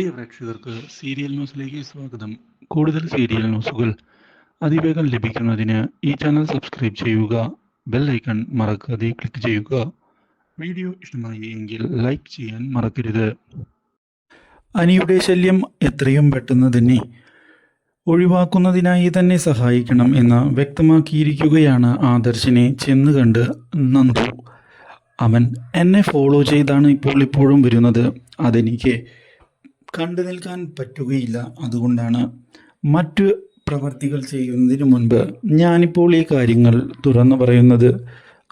പ്രിയ പ്രേക്ഷകർക്ക് സീരിയൽ ന്യൂസിലേക്ക് സ്വാഗതം. കൂടുതൽ സീരിയൽ ന്യൂസുകൾ അതിവേഗം ലഭിക്കുന്നതിന് ഈ ചാനൽ സബ്സ്ക്രൈബ് ചെയ്യുക ബെൽ ഐക്കൺ മറക്കാതെ ക്ലിക്ക് ചെയ്യുക. വീഡിയോ ഇഷ്ടമായി എങ്കിൽ ലൈക്ക് ചെയ്യാൻ മറക്കരുത്. അനിയുടെ ശല്യം എത്രയും പെട്ടെന്ന് തന്നെ ഒഴിവാക്കുന്നതിനായി തന്നെ സഹായിക്കണം എന്ന് വ്യക്തമാക്കിയിരിക്കുകയാണ് ആദർശിനെ ചെന്ന് കണ്ട് നന്ദു. അവൻ എന്നെ ഫോളോ ചെയ്താണ് ഇപ്പോൾ ഇപ്പോഴും വരുന്നത്. അതെനിക്ക് കണ്ടു നിൽക്കാൻ പറ്റുകയില്ല. അതുകൊണ്ടാണ് മറ്റ് പ്രവർത്തികൾ ചെയ്യുന്നതിന് മുൻപ് ഞാനിപ്പോൾ ഈ കാര്യങ്ങൾ തുറന്നു പറയുന്നത്.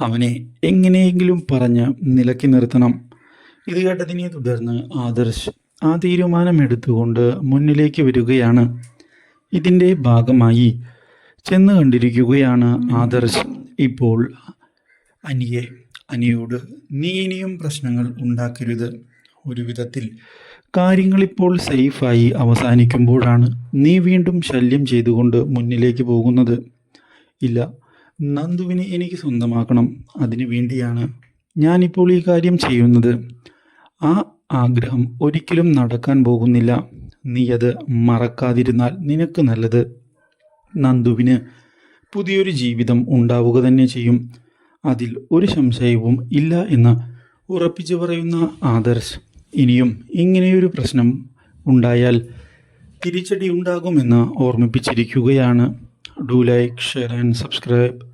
അവനെ എങ്ങനെയെങ്കിലും പറഞ്ഞ് നിലക്കി നിർത്തണം. ഇത് കേട്ടതിനെ തുടർന്ന് ആദർശ് ആ തീരുമാനമെടുത്തുകൊണ്ട് മുന്നിലേക്ക് വരികയാണ്. ഇതിന്റെ ഭാഗമായി ചെന്ന് കണ്ടിരിക്കുകയാണ് ആദർശ്. ഇപ്പോൾ അനിയെ അനിയോട് നീ ഇനിയും പ്രശ്നങ്ങൾ ഉണ്ടാക്കരുത്. ഒരു വിധത്തിൽ കാര്യങ്ങളിപ്പോൾ സേഫായി അവസാനിക്കുമ്പോഴാണ് നീ വീണ്ടും ശല്യം ചെയ്തുകൊണ്ട് മുന്നിലേക്ക് പോകുന്നത്. ഇല്ല നന്ദുവിനെ എനിക്ക് സ്വന്തമാക്കണം. അതിനു വേണ്ടിയാണ് ഞാനിപ്പോൾ ഈ കാര്യം ചെയ്യുന്നത്. ആ ആഗ്രഹം ഒരിക്കലും നടക്കാൻ പോകുന്നില്ല. നീ അത് മറക്കാതിരുന്നാൽ നിനക്ക് നല്ലത്. നന്ദുവിന് പുതിയൊരു ജീവിതം ഉണ്ടാവുക തന്നെ ചെയ്യും. അതിൽ ഒരു സംശയവും ഇല്ല എന്ന് ഉറപ്പിച്ചു പറയുന്ന ആദർശ് ഇനിയും ഇങ്ങനെയൊരു പ്രശ്നം ഉണ്ടായാൽ തിരിച്ചടി ഉണ്ടാകുമെന്ന് ഓർമ്മിപ്പിച്ചിരിക്കുകയാണ്. Do like share and subscribe